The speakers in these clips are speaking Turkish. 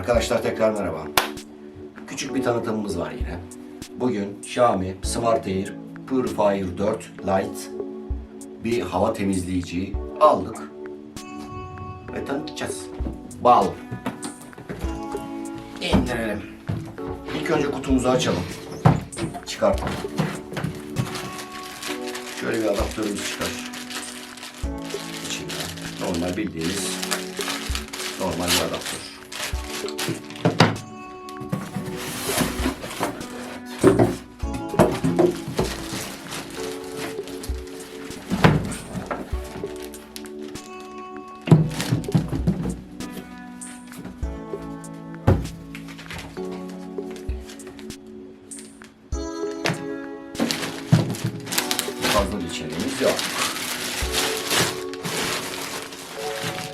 Arkadaşlar tekrar merhaba. Küçük bir tanıtımımız var yine. Bugün Xiaomi Smart Air Purifier 4 Lite bir hava temizleyici aldık ve tanıtacağız. Bağlı. İndirelim. İlk önce kutumuzu açalım. Çıkartalım. Şöyle bir adaptörümüz çıkar. İçinden normal bildiğimiz normal bir adaptör. Fazla bir içeriğimiz yok.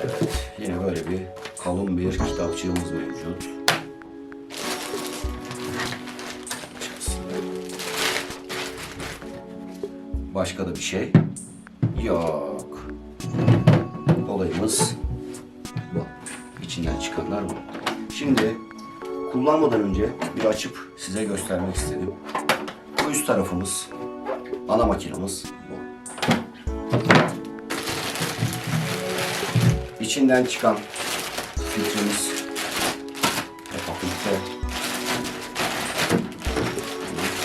Evet, yine böyle bir kalın bir kitapçığımız mevcut. Başka da bir şey yok. Olayımız bu. İçinden çıkanlar bu. Şimdi kullanmadan önce bir açıp size göstermek istedim. Bu üst tarafımız ana makinamız bu. İçinden çıkan filtremiz ve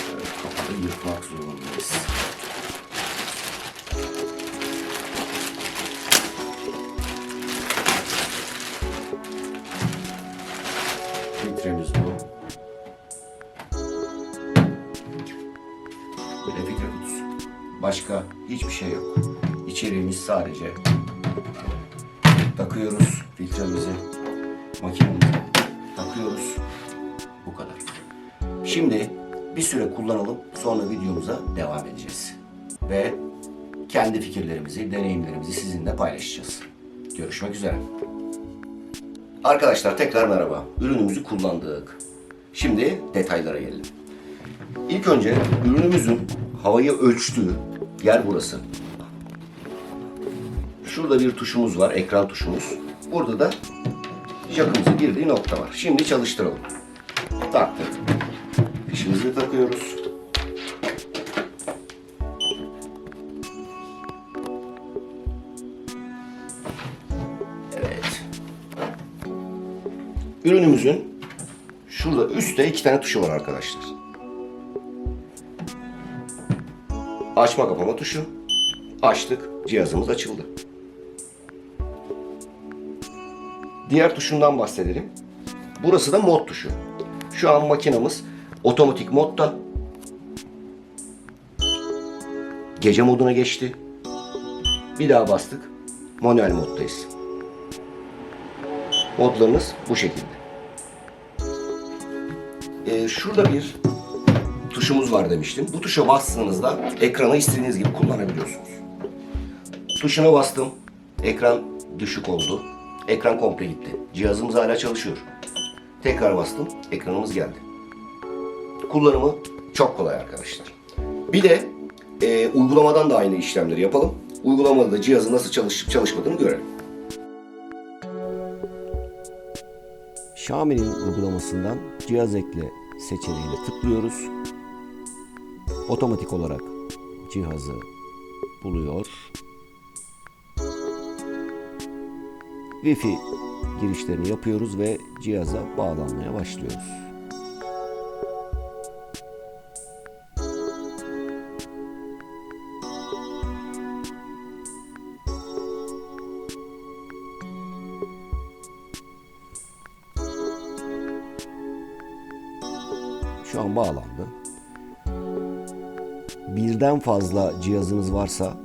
Şöyle kapalı yırtmak zorundayız. Filtre kutusu. Başka hiçbir şey yok. İçeriğimiz sadece takıyoruz filtremizi, makinemize takıyoruz. Bu kadar. Şimdi bir süre kullanalım, sonra videomuza devam edeceğiz. Ve kendi fikirlerimizi, deneyimlerimizi sizinle paylaşacağız. Görüşmek üzere. Arkadaşlar tekrar merhaba. Ürünümüzü kullandık. Şimdi detaylara gelelim. İlk önce ürünümüzün havayı ölçtüğü yer burası. Şurada bir tuşumuz var, ekran tuşumuz. Burada da jakımızın girdiği nokta var. Şimdi çalıştıralım. Taktık. Fişimizi takıyoruz. Evet. Ürünümüzün şurada üstte iki tane tuşu var arkadaşlar. Açma kapama tuşu. Açtık. Cihazımız açıldı. Diğer tuşundan bahsedelim. Burası da mod tuşu. Şu an makinamız otomatik modda. Gece moduna geçti. Bir daha bastık. Manuel moddayız. Modlarımız bu şekilde. Ee, şurada bir tuşumuz var demiştim. Bu tuşa bastığınızda ekranı istediğiniz gibi kullanabiliyorsunuz. Tuşuna bastım. Ekran düşük oldu. Ekran komple gitti. Cihazımız hala çalışıyor. Tekrar bastım. Ekranımız geldi. Kullanımı çok kolay arkadaşlar. Bir de e, uygulamadan da aynı işlemleri yapalım. Uygulamada da cihazın nasıl çalışıp çalışmadığını görelim. Xiaomi'nin uygulamasından cihaz ekle seçeneğine tıklıyoruz. Otomatik olarak cihazı buluyor. Wi-Fi girişlerini yapıyoruz ve cihaza bağlanmaya başlıyoruz. Şu an bağlandı. Birden fazla cihazınız varsa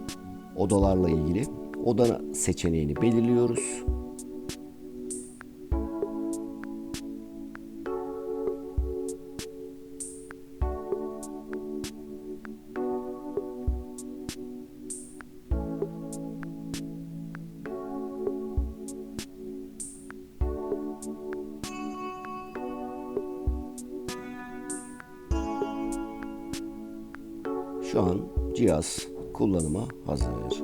odalarla ilgili oda seçeneğini belirliyoruz. Şu an cihaz kullanıma hazır.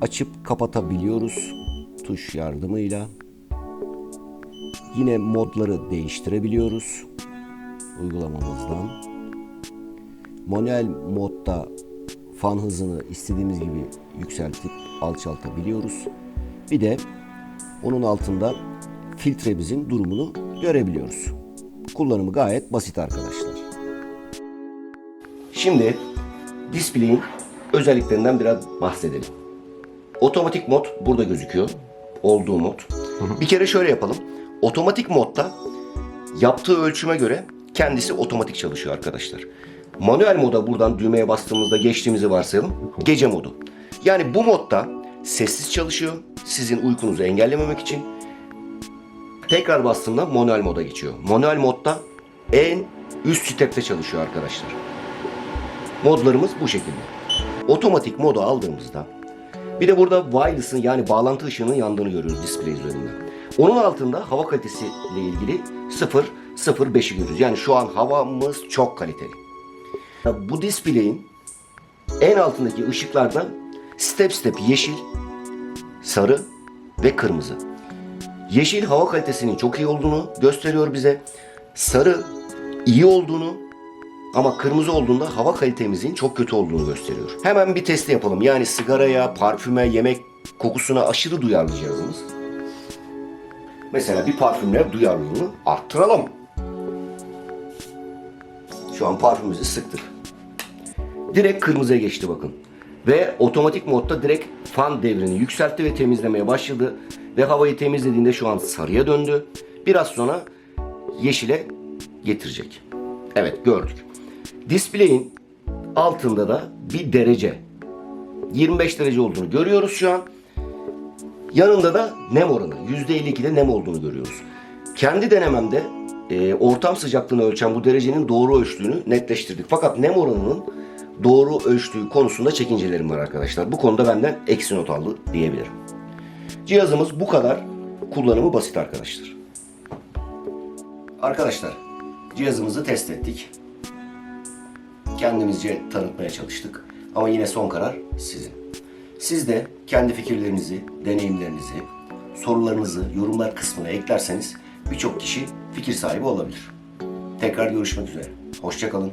açıp kapatabiliyoruz tuş yardımıyla. Yine modları değiştirebiliyoruz uygulamamızdan. Manuel modda fan hızını istediğimiz gibi yükseltip alçaltabiliyoruz. Bir de onun altında filtremizin durumunu görebiliyoruz. Kullanımı gayet basit arkadaşlar. Şimdi display'in özelliklerinden biraz bahsedelim. Otomatik mod burada gözüküyor. Olduğu mod. Bir kere şöyle yapalım. Otomatik modda yaptığı ölçüme göre kendisi otomatik çalışıyor arkadaşlar. Manuel moda buradan düğmeye bastığımızda geçtiğimizi varsayalım. Gece modu. Yani bu modda sessiz çalışıyor. Sizin uykunuzu engellememek için. Tekrar bastığımda manuel moda geçiyor. Manuel modda en üst stepte çalışıyor arkadaşlar. Modlarımız bu şekilde. Otomatik modu aldığımızda bir de burada wireless'ın yani bağlantı ışığının yandığını görüyoruz display üzerinde. Onun altında hava kalitesi ile ilgili 0 0.5'i görüyoruz. Yani şu an havamız çok kaliteli. Bu display'in en altındaki ışıklarda step step yeşil, sarı ve kırmızı. Yeşil hava kalitesinin çok iyi olduğunu gösteriyor bize. Sarı iyi olduğunu ama kırmızı olduğunda hava kalitemizin çok kötü olduğunu gösteriyor. Hemen bir testi yapalım. Yani sigaraya, parfüme, yemek kokusuna aşırı duyarlı cihazımız. Mesela bir parfümle duyarlılığını arttıralım. Şu an parfümümüzü sıktık. Direkt kırmızıya geçti bakın. Ve otomatik modda direkt fan devrini yükseltti ve temizlemeye başladı. Ve havayı temizlediğinde şu an sarıya döndü. Biraz sonra yeşile getirecek. Evet gördük. Display'in altında da bir derece. 25 derece olduğunu görüyoruz şu an. Yanında da nem oranı. %52'de nem olduğunu görüyoruz. Kendi denememde e, ortam sıcaklığını ölçen bu derecenin doğru ölçtüğünü netleştirdik. Fakat nem oranının doğru ölçtüğü konusunda çekincelerim var arkadaşlar. Bu konuda benden eksi not aldı diyebilirim. Cihazımız bu kadar. Kullanımı basit arkadaşlar. Arkadaşlar cihazımızı test ettik. Kendimizce tanıtmaya çalıştık. Ama yine son karar sizin. Siz de kendi fikirlerinizi, deneyimlerinizi, sorularınızı yorumlar kısmına eklerseniz birçok kişi fikir sahibi olabilir. Tekrar görüşmek üzere. Hoşçakalın.